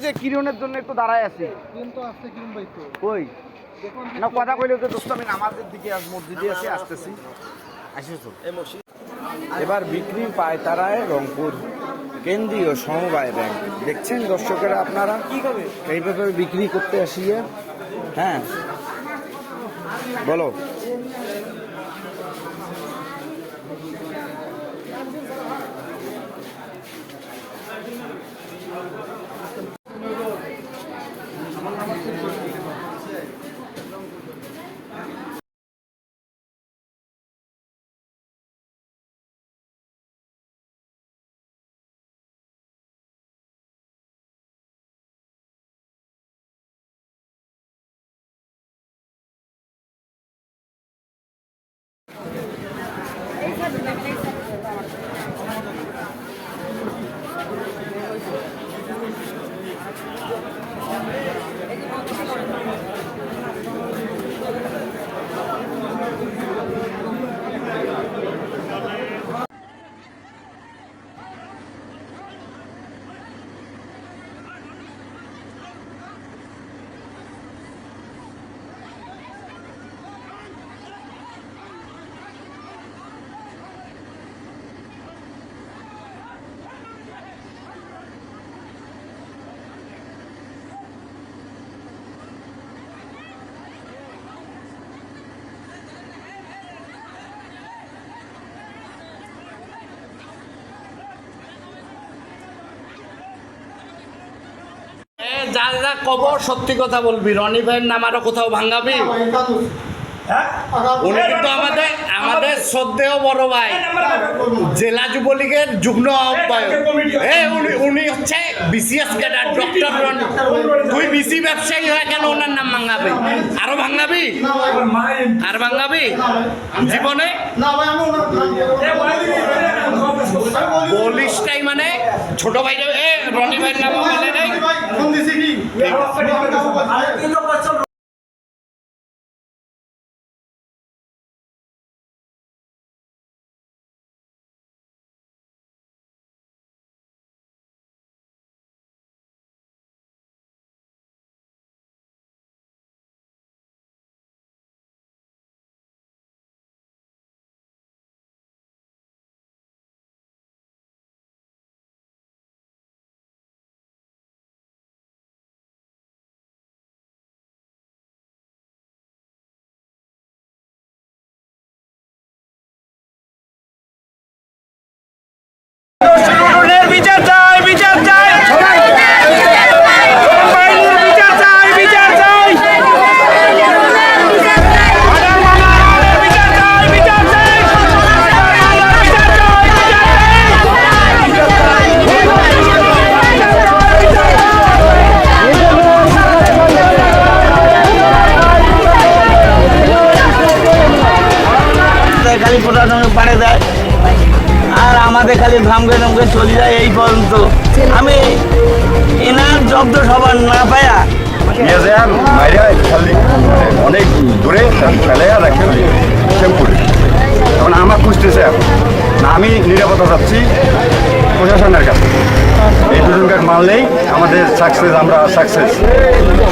ওই যে কিরণের জন্য একটু দাঁড়ায় আছি। কিন্তু আসছে কিরম ভাই তো। কই? না কথা কইলে তো দোস্ত আমি নামাজের দিকে আজ মসজিদে আছি আসতেছি। এবার বিক্রি পায় পায়তারায় রংপুর কেন্দ্রীয় সমবায় ব্যাংক। দেখছেন দর্শকেরা আপনারা? এইভাবে বিক্রি করতে আসিয়ে হ্যাঁ। বলো এ, যা যা কব সত্যি কথা বলবি। রনি ভাইয়ের নাম আরও কোথাও ভাঙাবি? উনি কিন্তু আমাদের আমাদের শ্রদ্ধেয় বড় ভাই। জেলা যুবলীগের যুগ্ম আহ্বায়ক। এ উনি উনি হচ্ছে বিসিএস ক্যাডার ডক্টর রনি। তুই বিসি ব্যবসায়ী হয়ে কেন ওনার নাম ভাঙাবি? আরও ভাঙাবি? আর ভাঙাবি। জীবনে? বলিসটাই মানে? ছোট ভাই এ রনি ভাইয়ের নাম বলে নাই?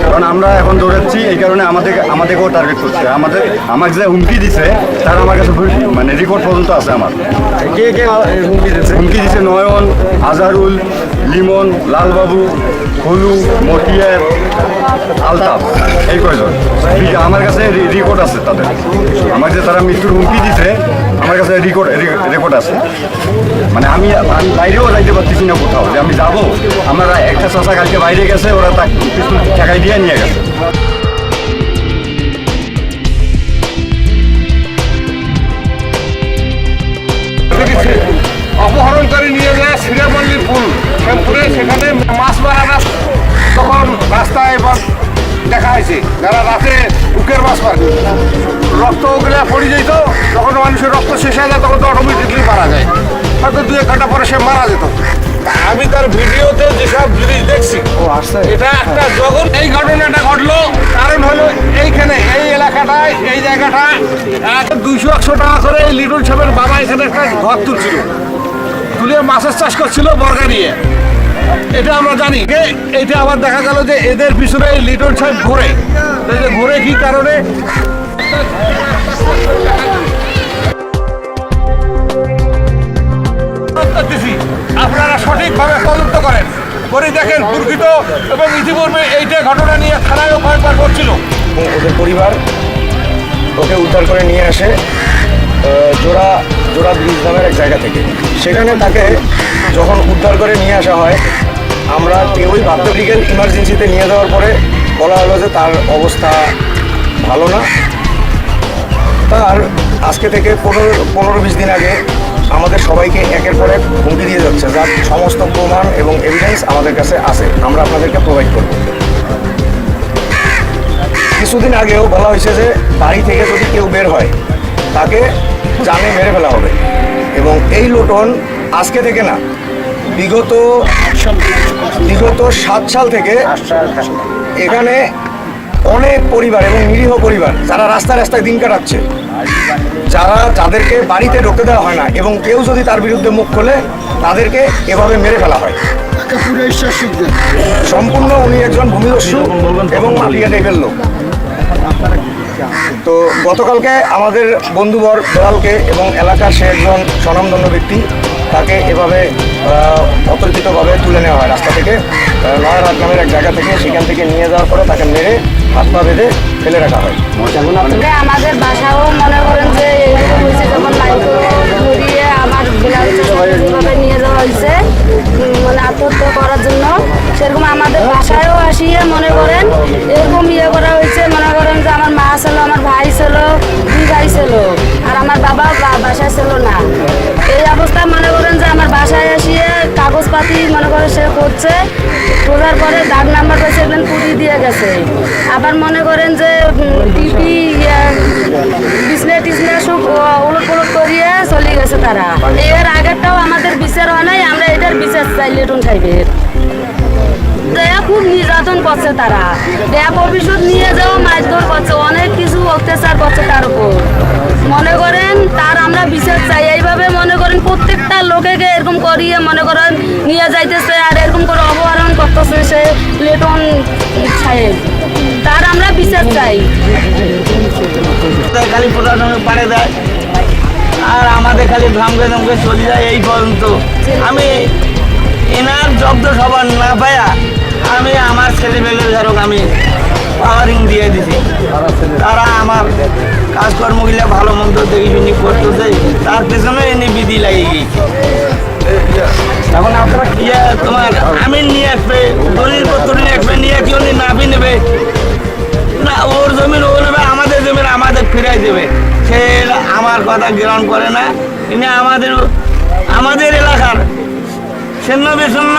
কারণ আমরা এখন দৌড়াচ্ছি এই কারণে আমাদের আমাদেরকেও টার্গেট করছে। আমাদের আমাকে যে হুমকি দিছে তারা আমার কাছে মানে রেকর্ড পর্যন্ত আছে আমার। কে কে হুমকি দিচ্ছে হুমকি দিছে নয়ন আজারুল লিমন লালবাবু হলু মটিয়ার আলতাফ, এই কয়জন? আমার কাছে রেকর্ড আছে তাদের। আমার যে তারা মৃত্যুর হুমকি দিছে, আমার কাছে রেকর্ড রেকর্ড আছে। মানে আমি আমি বাইরেও যাইতে পারতেছি না কোথাও। যে আমি যাব, আমার একটা চাষা কালকে বাইরে গেছে, ওরা তাকে ঠেকাই দিয়ে নিয়ে গেছে। যারা রাতে বুকের মাছ মারে রক্ত ওগুলা পড়ে যেত যখন মানুষের রক্ত শেষ হয়ে যায় তখন তো অটোমেটিকলি মারা যায়। হয়তো দু এক ঘণ্টা পরে সে মারা যেত। আমি তার ভিডিওতে যেসব জিনিস দেখছি এটা একটা যখন এই ঘটনাটা ঘটলো কারণ হলো এইখানে এই এলাকাটায় এই জায়গাটা দুইশো একশো টাকা করে এই লিটন সাহেবের বাবা এখানে একটা ঘর তুলছিল। তুলে মাছের চাষ করছিল বর্গা নিয়ে। এটা আমরা জানি। এটা আবার দেখা গেল যে এদের পিছনে এই লিটন সাহেব ঘুরে। ঘুরে কি কারণে? আপনারা সঠিকভাবে তদন্ত করেন। করে দেখেন দুর্গিত এবং ইতিপূর্বে এইটা ঘটনা নিয়ে থানায়ও কয়েকবার করছিল ওদের পরিবার ওকে উদ্ধার করে নিয়ে আসে জোড়া জোড়া ব্রিজ নামের এক জায়গা থেকে। সেখানে তাকে যখন উদ্ধার করে নিয়ে আসা হয়, আমরা কেউই ভাবতে মেডিকেল ইমার্জেন্সিতে নিয়ে যাওয়ার পরে বলা হলো যে তার অবস্থা ভালো না। তার আজকে থেকে পনেরো পনেরো বিশ দিন আগে আমাদের সবাইকে একের পর এক হুমকি দিয়ে যাচ্ছে। যার সমস্ত প্রমাণ এবং এভিডেন্স আমাদের কাছে আছে। আমরা আপনাদেরকে প্রোভাইড করব। কিছুদিন আগেও বলা হয়েছে যে বাড়ি থেকে যদি কেউ বের হয়, তাকে জানে মেরে ফেলা হবে। এবং এই লোটন আজকে থেকে না, বিগত বিগত সাত সাল থেকে এখানে অনেক পরিবার এবং নিরীহ পরিবার, যারা রাস্তায় রাস্তায় দিন কাটাচ্ছে, যারা যাদেরকে বাড়িতে ঢুকতে দেওয়া হয় না এবং কেউ যদি তার বিরুদ্ধে মুখ খোলে, তাদেরকে এভাবে মেরে ফেলা হয়। সম্পূর্ণ উনি একজন ভূমিদস্যু এবং মাফিয়া টাইপের লোক। তো গতকালকে আমাদের বন্ধুবর বেলালকে এবং এলাকার সে একজন স্বনামধন্য ব্যক্তি, তাকে এভাবে অতর্কিতভাবে তুলে নেওয়া হয় রাস্তা থেকে। নয়ারহাট নামের এক জায়গা থেকে সেখান থেকে নিয়ে যাওয়ার পরে তাকে মেরে হাত পা বেঁধে ফেলে রাখা হয়। আমাদের বাসাও মনে করেন যে হয়েছে যখন আমার নিয়ে যাওয়া হয়েছে মানে আত্মহত্যা করার জন্য সেরকম আমাদের বাসায়ও আসিয়ে মনে করেন এরকম ইয়ে করা হয়েছে মনে করেন যে আমার মা ছিল আমার ভাই ছিল দুই ভাই ছিল আর আমার বাবা বাসায় ছিল না। এই অবস্থায় মনে করেন যে আমার বাসায় আসিয়ে কাগজপাতি, মনে করে সে করছে করার পরে দাগ নাম্বার পেয়েছে একদিন পুড়িয়ে দিয়ে গেছে। আবার মনে করেন যে টিভি বিছনে টিসনে সব উলট পুলট করিয়ে চলে গেছে তারা। এর আগেরটাও আমাদের বিচার হয় নাই, আমরা এটার বিচার চাই, লেটুন সাহেবের। দেয়া খুব নির্যাতন করছে তারা। দেয়া ভবিষ্যৎ নিয়ে যাও মারধর করছে, অনেক কিছু অত্যাচার করছে তার উপর। মনে করেন, তার আমরা বিচার চাই। এইভাবে মনে করেন প্রত্যেকটা লোকেকে এরকম করিয়ে মনে করেন নিয়ে যাইতেছে আর এরকম করে অপহরণ করতেছে সে লেটন সাহেব। তার আমরা বিচার চাই। খালি পাড়ে দেয়, আর আমাদের খালি ধামকে ধামকে চলে যায় এই পর্যন্ত। আমি এনার জব্দ সবার না পায়া আমি আমার ছেলেমেলে ধরক আমি পাওয়ারিং দিয়ে দিছি। তারা আমার কাজকর্ম কাজকর্মগুলো ভালো মন্দ দেখি শুনি করতেছে, তার পেছনে এনে বিধি লাগিয়ে গিয়েছে এখন আপনারা ইয়ে তোমার আমি নিয়ে আসবে, দলিল পত্র নিয়ে আসবে, নিয়ে কি উনি নাবি নেবে? না, ওর জমিন ও নেবে, আমাদের জমিন আমাদের ফিরাই দেবে। সে আমার কথা গ্রহণ করে না, তিনি আমাদের আমাদের এলাকার। ছিন্ন বিচ্ছিন্ন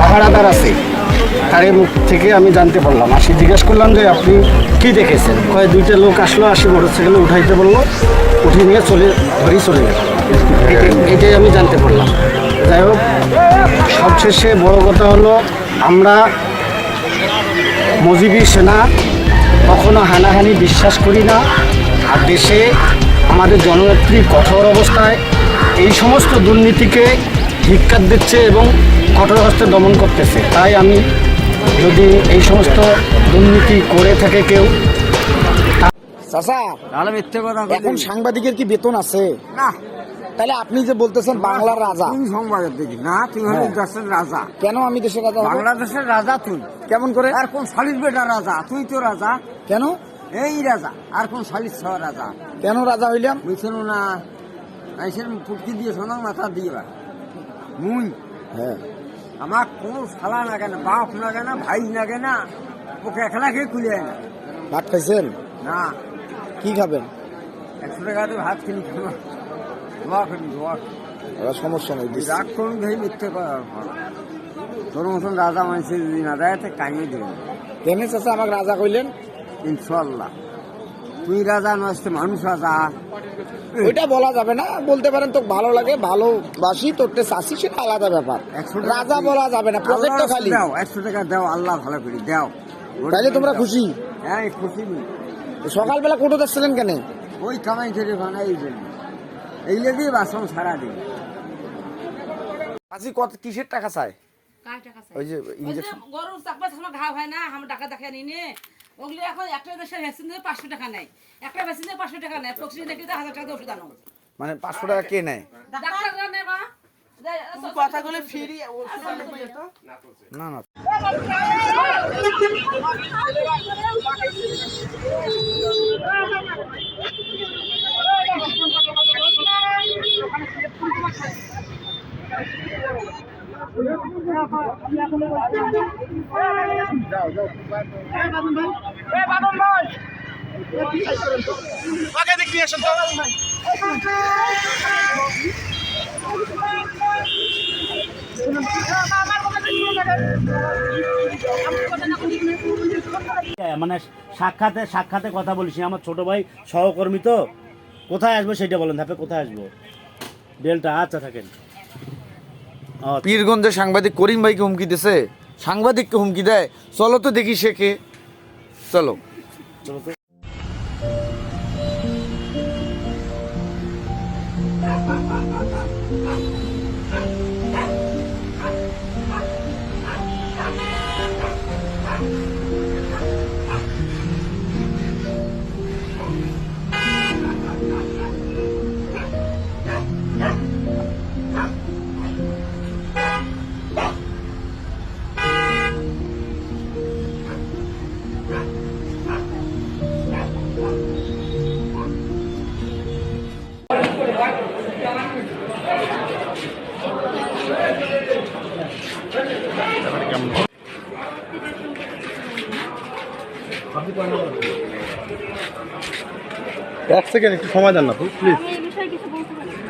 পাহারাদার আছে। তার মুখ থেকে আমি জানতে পারলাম। আসি জিজ্ঞেস করলাম যে, আপনি কি দেখেছেন? কয়, দুইটা লোক আসলো, আসি মোটর সাইকেলে উঠাইতে বলল। উঠিয়ে নিয়ে চলে ধরি চলে গেল। এটাই- আমি জানতে পারলাম। যাই হোক, সবশেষে বড় কথা হলো, আমরা মজিবি সেনা কখনো হানাহানি বিশ্বাস করি না। আর দেশে আমাদের জননেত্রী কঠোর অবস্থায় এই সমস্ত দুর্নীতিকে ধিক্কার দিচ্ছে এবং কঠোর হস্তে দমন করতেছে। তাই আমি যদি এই সমস্ত দুর্নীতি করে থাকে কেউ চাচা এখন সাংবাদিকের কি বেতন আছে? না। তাহলে আপনি যে বলতেছেন বাংলার রাজা। তুই সংবাদের দেখি না তুই হলি দেশের রাজা। কেন আমি দেশের রাজা বাংলাদেশের রাজা তুই। কেমন করে? আর কোন শালির বেটা রাজা? তুই তো রাজা। কেন? এই রাজা। আর কোন শালির ছ রাজা? কেন রাজা হইলাম? বুঝছেন না। আইসের ফুটকি দিয়ে শোনা মাথা দিয়ে মুই। হ্যাঁ। আমার কোন শালা না বাপ লাগে না ভাই লাগে না ওকে একলা খেয়ে খুলে আয় না ভাত খাইছেন? না। কি খাবেন? একশো টাকা দিয়ে ভাত কিনি খাব। দোয়া করি দোয়া ওরা সমস্যা নেই। রাগ করুন ভাই মিথ্যে তোর মতন রাজা মানুষের যদি না দেয় তো কামিয়ে দেবে। কেন চাচা আমাকে রাজা কইলেন? ইনশাল্লাহ তুই রাজা নয় তো মানুষ রাজা। ওইটা বলা যাবে না বলতে পারেন তো ভালো লাগে ভালোবাসি তোরতে চাষি সেটা আলাদা ব্যাপার। রাজা বলা যাবে না প্রজেক্ট তো খালি। দাও একশো টাকা দাও আল্লাহ ভালো করি দাও। তাইলে তোমরা খুশি? হ্যাঁ খুশি সকালবেলা কোটো যাচ্ছিলেন কেন? ওই কামাই ছেড়ে বানাই এই দিয়ে বাসন সারা দিন। আজি কত কিসের টাকা চায়? চাই? ওই যে ওই যে ইঞ্জেকশন গরুর চাকবা ঘা হয় না আমরা টাকা দেখে নিই নে। ওগুলি এখন একটা দেশের ভ্যাকসিন দিয়ে পাঁচশো টাকা নেয়। একটা ভ্যাকসিন দিয়ে পাঁচশো টাকা নেয়। প্রক্সিজেন দেখে তো হাজার টাকা দিয়ে ওষুধ আনো। মানে পাঁচশো টাকা কে নেয়? ডাক্তাররা নেয় বা? কথাগুলো ফ্রি না না। মানে সাক্ষাতে সাক্ষাতে কথা বলিস আমার ছোট ভাই সহকর্মী তো। কোথায় আসব সেটা বলেন ধাপে কোথায় আসব? বেলটা আচ্ছা থাকেন। ও, পীরগঞ্জের সাংবাদিক করিম ভাইকে হুমকি দিছে। সাংবাদিককে হুমকি দেয়। চলো তো দেখি সে কে। চলো। সেকেন্ড একটু সময় দেন না তো প্লিজ আমি এই বিষয়ে কিছু বলতে পারি না।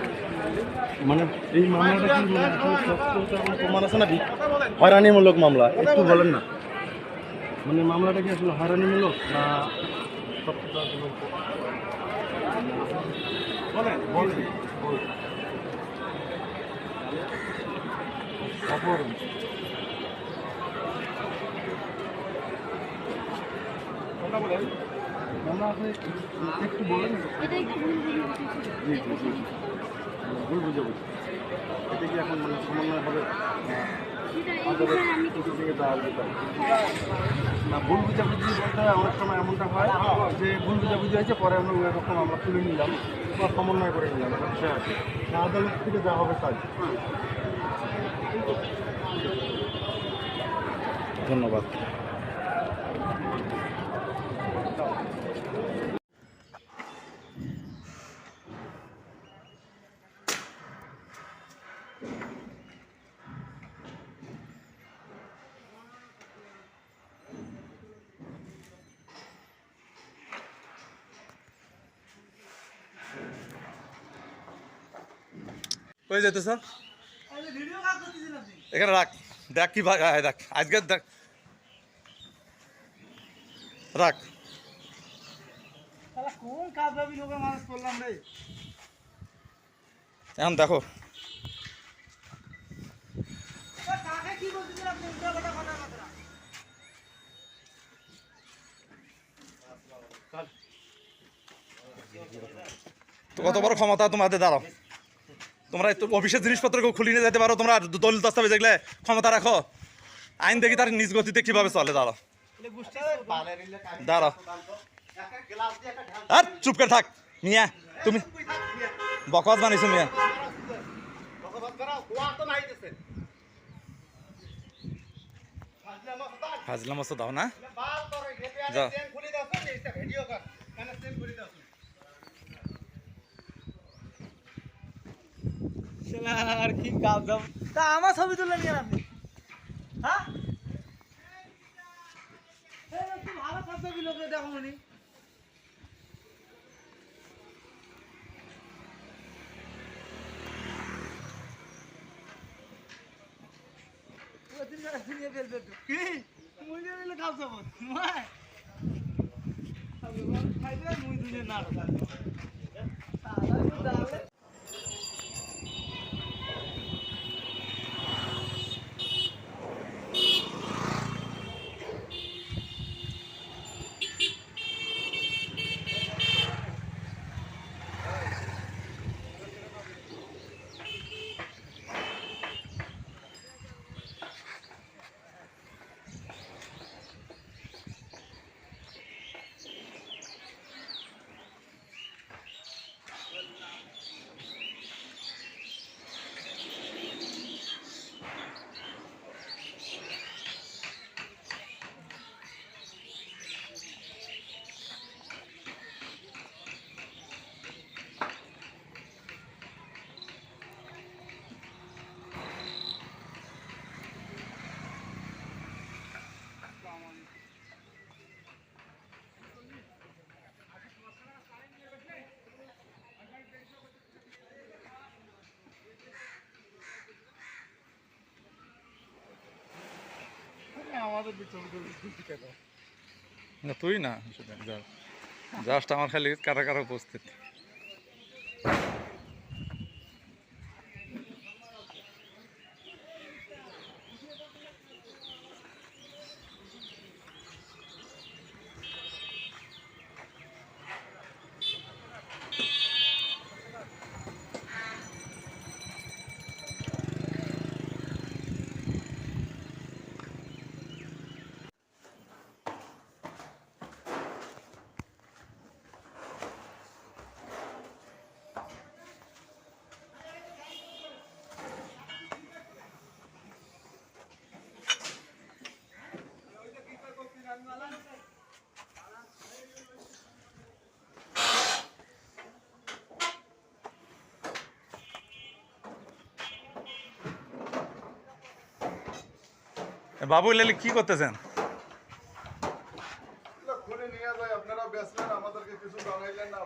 মানে এই মামলাটা কি মানে প্রমাণ আছে নাকি? হয়রানিমূলক মামলা। একটু বলেন না। মানে মামলাটা কি আসলে হয়রানিমূলক না। অপহরণ। কথা বলেন। একটু জি জি জি ভুল বুঝে বুঝি এটা কি এখন মানে সমন্বয় না বুঝাবুঝি অনেক সময় এমনটা হয় যে ভুল বুঝাবুঝি হয়েছে পরে আমরা ওই রকম আমরা তুলে নিলাম বা সমন্বয় করে নিলাম আছে আদালত থেকে দেওয়া হবে কাজ ধন্যবাদ। কই যেতেছ এখানে রাখ। দেখ কি দেখ। আজকে দেখ। রাখ। এখন দেখো। কত বড় ক্ষমতা তোমাদের দাঁড়াও। তোমরা অফিসের জিনিসপত্র খুলি নিয়ে যেতে পারো তোমরা দলিল দস্তাবেজ দেখলে ক্ষমতা রাখো আইন দেখি তার নিজ গতিতে কীভাবে চলে দাঁড়াও দাঁড়াও আর চুপ করে থাক মিয়া তুমি বকবাস বানিয়েছো মিয়া ফাজলাম দাও না যাও আর কি কাজ দাও তা আমার ছবি তুলে নিয়ে আপনি হ্যাঁ? ভালো দাবি লোকে দেখো কি? মুই দিলে কাজ না তুই না জাস্ট আমার খালি কারা কারা উপস্থিত। বাবু লালি কি করতেছেন?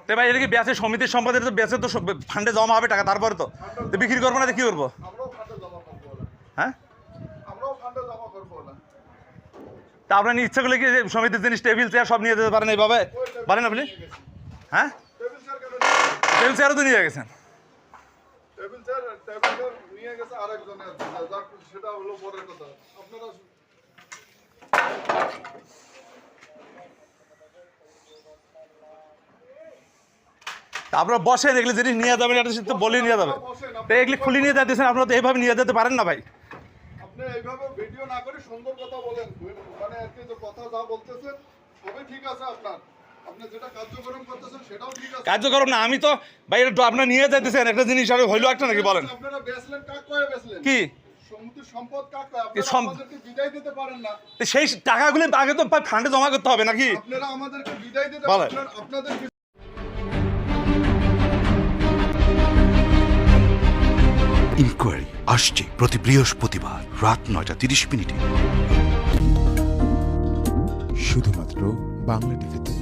তে ভাই এদিকে ব্যাসে সমিতির সম্পাদের তো ব্যাসে তো ফান্ডে জমা হবে টাকা তারপরে তো। তো বিক্রি করব না তো কি করব? হ্যাঁ? তা আপনার ইচ্ছা করলে কি সমিতির জিনিস টেবিল চেয়ার সব নিয়ে যেতে পারেন এইভাবে? পারেন আপনি? হ্যাঁ? টেবিল চেয়ারও তো নিয়ে গেছেন। টেবিল চেয়ার টেবিল চেয়ার নিয়ে গেছে আরেকজনের সেটা হলো পরের কথা। আপনারা আপনারা বসে এগুলো জিনিস নিয়ে যাবেন এটা তো বলে নিয়ে যাবে। তো এগুলি খুলে নিয়ে যাইতেছেন আপনারা তো এইভাবে নিয়ে যেতে পারেন না ভাই। আপনি এইভাবে ভিডিও না করে সুন্দর কথা বলেন। মানে আর কি যে কথা যা বলতেছেন সবই ঠিক আছে আপনার। কার্যক্রম করতেছেন সেটাও ঠিক আছে। কার্যক্রম না আমি তো ভাই আপনারা নিয়ে যাইতেছেন একটা জিনিস হইল একটা নাকি বলেন? আপনারা বেচলেন কাক কয়ে বেচলেন? কি? সমুদ্রের সম্পদ কাক কয়ে আপনারা সম- আমাদেরকে বিদায় দিতে পারেন না। তো সেই টাকাগুলো আগে তো ফান্ডে জমা করতে হবে নাকি? আপনারা আমাদেরকে বিদায় দিতে আপনাদের ইনকোয়ারি আসছে প্রতি বৃহস্পতিবার রাত নয়টা তিরিশ মিনিটে। শুধুমাত্র বাংলা টিভিতে।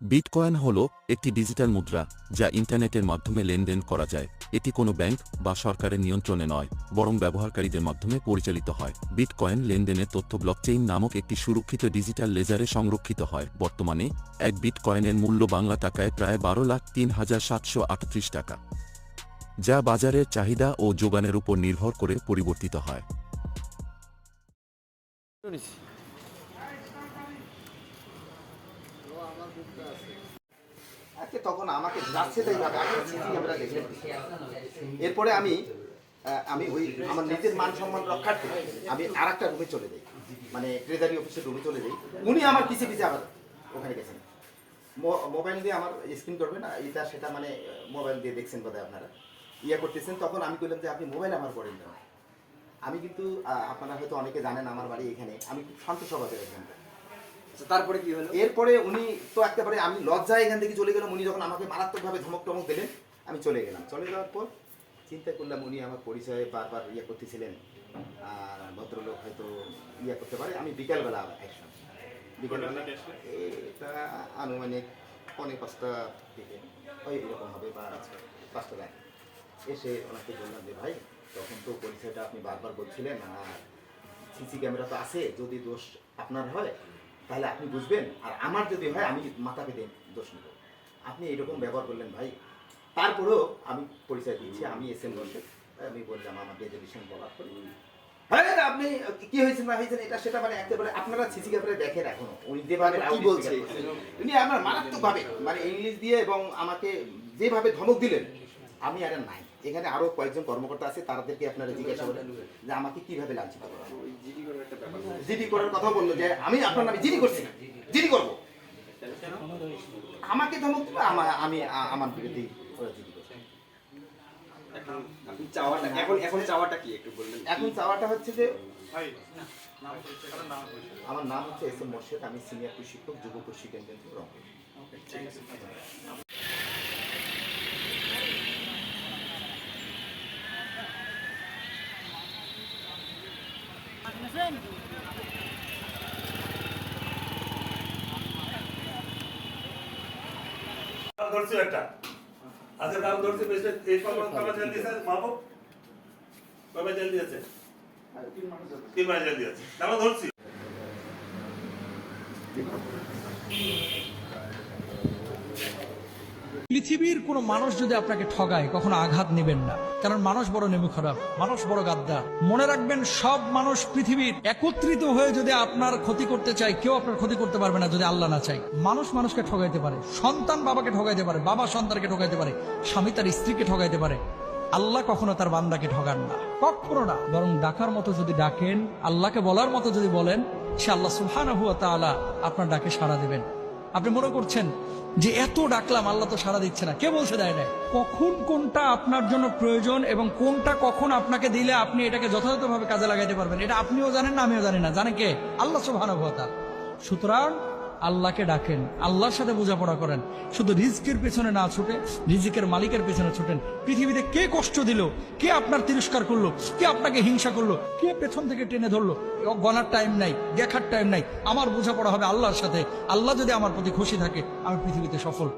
বিটকয়েন হল একটি ডিজিটাল মুদ্রা যা ইন্টারনেটের মাধ্যমে লেনদেন করা যায়। এটি কোনো ব্যাংক বা সরকারের নিয়ন্ত্রণে নয়, বরং ব্যবহারকারীদের মাধ্যমে পরিচালিত হয়। বিটকয়েন লেনদেনের তথ্য ব্লকচেইন নামক একটি সুরক্ষিত ডিজিটাল লেজারে সংরক্ষিত হয়। বর্তমানে, এক বিটকয়েনের মূল্য বাংলা টাকায় প্রায় বারো লাখ তিন হাজার সাতশো আটত্রিশ টাকা, যা বাজারের চাহিদা ও যোগানের উপর নির্ভর করে পরিবর্তিত হয়। আজকে তখন আমাকে যাচ্ছে তাই ভাবে। আমি সিসি ক্যামেরা দেখে এরপরে আমি আমি ওই আমার নিজের মান সম্মান রক্ষার্থে আমি আর একটা রুমে চলে যাই। মানে ট্রেজারি অফিসের রুমে চলে যাই। উনি আমার পিছে পিছে আবার ওখানে গেছেন। মোবাইল দিয়ে আমার স্ক্রিন করবেন না এটা সেটা মানে মোবাইল দিয়ে দেখছেন বোধহয় আপনারা। ইয়ে করতেছেন, তখন আমি বললাম যে, আপনি মোবাইল আমার করেন কেন আমি কিন্তু আপনারা হয়তো অনেকে জানেন আমার বাড়ি এখানে। আমি খুব শান্ত স্বভাবের একজন। তারপরে কি হলো? এরপরে উনি তো একেবারে আমি লজ্জায় এখান থেকে চলে গেলাম উনি যখন আমাকে মারাত্মকভাবে ধমক টমক দিলেন আমি চলে গেলাম। চলে যাওয়ার পর চিন্তা করলাম উনি আমার পরিচয়ে বারবার ইয়ে করতেছিলেন আর ভদ্রলোক হয়তো ইয়ে করতে পারে। আমি বিকালবেলা একসঙ্গে বিকালবেলা এটা আনুমানিক পনেরো পাঁচটা দিকে ওই এরকম হবে বা পাঁচটা এসে ওনাকে বললাম যে ভাই তখন তো পরিচয়টা আপনি বারবার বলছিলেন আর সিসি ক্যামেরা তো আছে যদি দোষ আপনার হয় তাহলে আপনি বুঝবেন আর আমার যদি হয় আমি মাথা পেতে দোষ নেব। আপনি এরকম ব্যবহার করলেন ভাই। তারপরেও আমি পরিচয় দিয়েছি আমি এস এম আমি বললাম আমার রেজলিউশন বলার পরে। হ্যাঁ আপনি কি হয়েছে না হয়েছে এটা সেটা মানে একেবারে আপনারা সিসি ক্যামেরা দেখেন এখনও। উনি যেভাবে কি বলছে? উনি আমার মারাত্মক ভাবে মানে ইংলিশ দিয়ে এবং আমাকে যেভাবে ধমক দিলেন আমি আর নাই। এখানে আরও কয়েকজন কর্মকর্তা আছে তাদেরকে আপনারা জিজ্ঞাসা করেন। যে আমাকে কীভাবে লাঞ্ছিত করা জিডি করার কথা বলল যে আমি আপনার নামে জিডি করছি জিডি করব। আমাকে ধমক দিল আমা- আমি আমার বিরুদ্ধে ওরা জিডি করছে। এখন এখন চাওয়াটা কি? একটু বলবেন। এখন চাওয়াটা হচ্ছে যে আমার নাম হচ্ছে এস এম মোর্শেদ আমি সিনিয়র প্রশিক্ষক যুব প্রশিক্ষণ কেন্দ্র রংপুর। ধরছি একটা। আচ্ছা তার ধরছি বেশি এই সময় কবে জেল দিয়েছে মাহবুব। কবে জেল দিয়েছে। তিন মাস জেল দিয়েছে। আমরা ধরছি। পৃথিবীর কোনো মানুষ যদি আপনাকে ঠগায়, কখনো আঘাত নেবেন না। কারণ মানুষ বড় নেমু খারাপ মানুষ বড় গাদ্দা মনে রাখবেন, সব মানুষ পৃথিবীর একত্রিত হয়ে যদি আপনার ক্ষতি করতে চায়, কেউ আপনার ক্ষতি করতে পারবে না যদি আল্লাহ না চায়। মানুষ মানুষকে ঠগাইতে পারে, সন্তান বাবাকে ঠগাইতে পারে, বাবা সন্তানকে ঠগাইতে পারে, স্বামী তার স্ত্রীকে ঠগাইতে পারে। আল্লাহ কখনো তার বান্দাকে ঠগান না, কখনো না। বরং ডাকার মতো যদি ডাকেন, আল্লাহকে বলার মতো যদি বলেন, সে আল্লাহ সুলহান আপনার ডাকে সাড়া দেবেন। আপনি মনে করছেন যে এত ডাকলাম আল্লাহ তো সারা দিচ্ছে না? কে বলছে দেয় না কখন কোনটা আপনার জন্য প্রয়োজন এবং কোনটা কখন আপনাকে দিলে আপনি এটাকে যথাযথভাবে কাজে লাগাইতে পারবেন? এটা আপনিও জানেন না, আমিও জানি না। জানে কে? আল্লাহ সুবাহ সুতরাং আল্লাহকে ডাকেন, আল্লাহর সাথে বোঝাপড়া করেন। শুধু রিজিকের পেছনে না ছুটে, রিজিকের মালিকের পেছনে ছুটেন। পৃথিবীতে কে কষ্ট দিল? কে আপনার তিরস্কার করল? কে আপনাকে হিংসা করল? কে পেছন থেকে টেনে ধরলো? গলার টাইম নাই, দেখার টাইম নাই। আমার বোঝাপড়া হবে আল্লাহর সাথে। আল্লাহ যদি আমার প্রতি খুশি থাকে, আমি পৃথিবীতে সফল।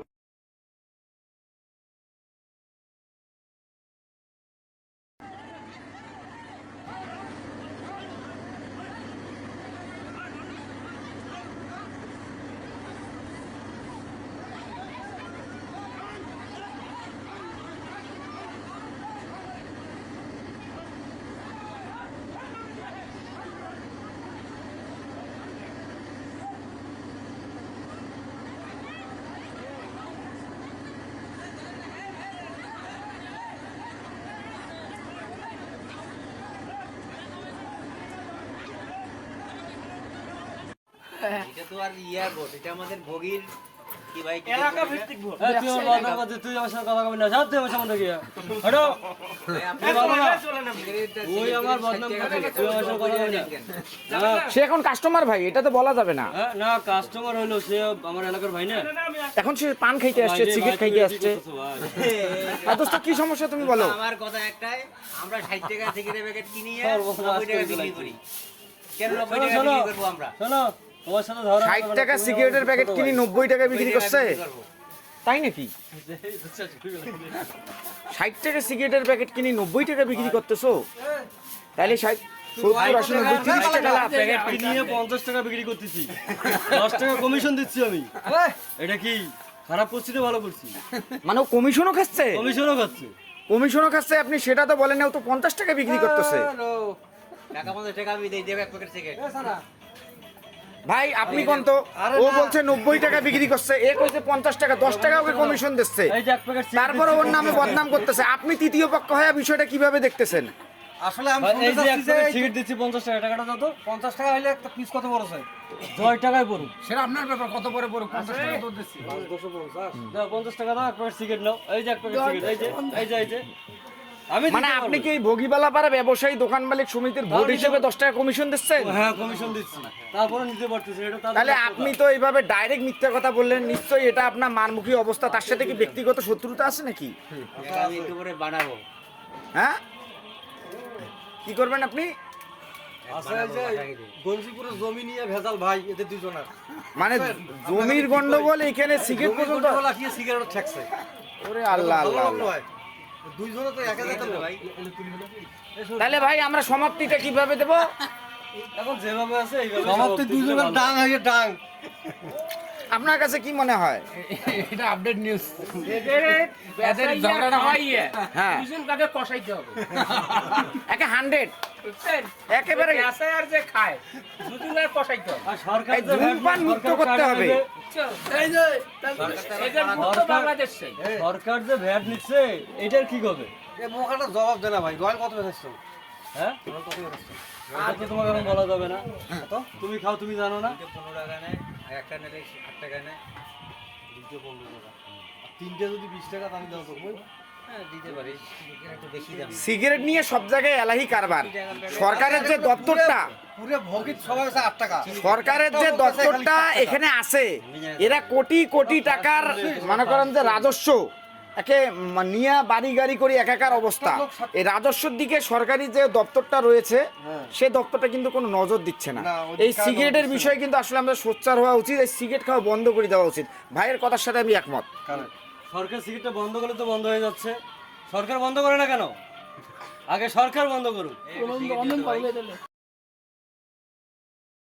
এটা তো আর ইয়ার ভোট এটা আমাদের ভোগীর কি ভাই এলাকা ভিত্তিক ভোট। তুই আমার বদনাম করছিস, তুই আমার সাথে কথা কবি না। যাও তুই আমার সামনে থেকে। হাঁটো। তুই বলো না। তুই আমার বদনাম করছিস, তুই আমার সাথে কথা কবি না। না, সে এখন কাস্টমার ভাই এটা তো বলা যাবে না। হ্যাঁ, না কাস্টমার হইল সে আমার এলাকার ভাই না। এখন সে পান খাইতে আসছে সিগারেট খাইতে আসছে। কি করছ, আর দোস্ত কি সমস্যা তুমি বলো? আমার কথা একটাই আমরা ষাট টাকা সিগারেট প্যাকেট কিনি টাকা বিক্রি করি। কেন নব্বই শোনো, টাকা শোনো, বিক্রি করব আমরা? শোনো, তোমার সাথে ঝগড়া ষাট টাকা সিগারেটের প্যাকেট কিনে নব্বই টাকা বিক্রি করছে? তাই নাকি? ষাট টাকা সিগারেটের প্যাকেট কিনে নব্বই টাকা বিক্রি করতেছো? তাহলে ষাট সত্তর আশি নব্বই তিরিশ টাকা লাভ। প্যাকেট কিনিয়ে পঞ্চাশ টাকা বিক্রি করতেছি। দশ টাকা কমিশন দিচ্ছি আমি। এটা কি খারাপ করছি না ভালো করছি? মানে কমিশনও খাচ্ছে? কমিশনও খাচ্ছে। কমিশনও খাচ্ছে আপনি সেটা তো বলেন না ও তো পঞ্চাশ টাকা বিক্রি করতেছে। টাকা পঞ্চাশ টাকা আমি দিয়ে দেবো এক প্যাকেট সিগারেট ভাই আপনি কোন তো? ও বলছে নব্বই টাকা বিক্রি করছে এ কইছে পঞ্চাশ টাকা দশ টাকা ওকে কমিশন দিচ্ছে। এই এক প্যাকেট তারপরে ওর নামে বদনাম করতেছে। আপনি তৃতীয় পক্ষ হয়ে বিষয়টা কীভাবে দেখতেছেন? আসলে আমি এই যে সিগারেট দিচ্ছি পঞ্চাশ টাকা টাকাটা দাও তো। পঞ্চাশ টাকা হলে একটা পিস কত বড় চাই? ছয় টাকায় পড়ুক। সেটা আপনার ব্যাপার কত পরে পড়ুক? পঞ্চাশ টাকা তো দিচ্ছি। দুশো পঞ্চাশ। দাও পঞ্চাশ টাকা দাও এক প্যাকেট সিগারেট নাও। এই যে এক প্যাকেট সিগারেট এই যে এই যে এই যে। মানে আপনি কি এই ভোগীবালা পাড়া ব্যবসায়ী দোকান মালিক সমিতির ভোট হিসেবে দশ টাকা কমিশন দিচ্ছেন? হ্যাঁ কমিশন দিচ্ছি। তারপরে নিতে পারতেছি এটা তাহলে আপনি তো এইভাবে ডাইরেক্ট মিথ্যা কথা বললেন নিশ্চয়ই এটা আপনার মানমুখী অবস্থা। তার সাথে কি ব্যক্তিগত শত্রুতা আছে নাকি? আমি বানাবো। হ্যাঁ? কি করবেন আপনি? আচ্ছা মানে জমির গন্ডগোল এখানে সিগারেট পর্যন্ত ওরে আল্লাহ আল্লাহ তাহলে ভাই আমরা সমাপ্তিটা কীভাবে দেবো? এখন যেভাবে আছে সমাপ্তি দুইজনের ডাং আগে ডাং। আপনার কাছে কি মনে হয়? এটা আপডেট নিউজ এদের ঝগড়াটা হয় হ্যাঁ। দুজন কাকে কষাইতে হবে? একে হান্ড্রেড একেবারে আছে আর যে খায় দুজন কাকে কষাইতে হবে। আর সরকার ধূমপান মুক্ত করতে হবে। সরকার যে ভ্যাট নিচ্ছে এটার কি হবে এ মোখাটা জবাব দে না ভাই গয়েল কত বেচছো? হ্যাঁ? আর কি তোমাকে এখন বলা যাবে না। কত তুমি খাও তুমি জানো না। পনেরো টাকা নেয়। একটা নিলে আট টাকা নেয়। দুটো পনেরো টাকা আর তিনটে যদি বিশ টাকা দাম হ্যাঁ দিতে পারিস একটু বেশি দাম। সিগারেট নিয়ে সব জায়গায় এলাহি কারবার। সরকারের যে দপ্তরটা সরকারের যে দপ্তরটা এখানে আছে এরা কোটি কোটি টাকার মনে করেন যে রাজস্ব। একে নিয়ে বাড়ি গাড়ি করে একাকার অবস্থা। এই রাজস্বর দিকে সরকারি যে দপ্তরটা রয়েছে সে দপ্তরটা কিন্তু কোনো নজর দিচ্ছে না। এই সিগারেটের বিষয়ে কিন্তু আসলে আমরা সোচ্চার হওয়া উচিত এই সিগারেট খাওয়া বন্ধ করে দেওয়া উচিত। ভাইয়ের কথার সাথে আমি একমত। সরকার সিগারেটটা বন্ধ করলে তো বন্ধ হয়ে যাচ্ছে। সরকার বন্ধ করে না কেন? আগে সরকার বন্ধ করুক।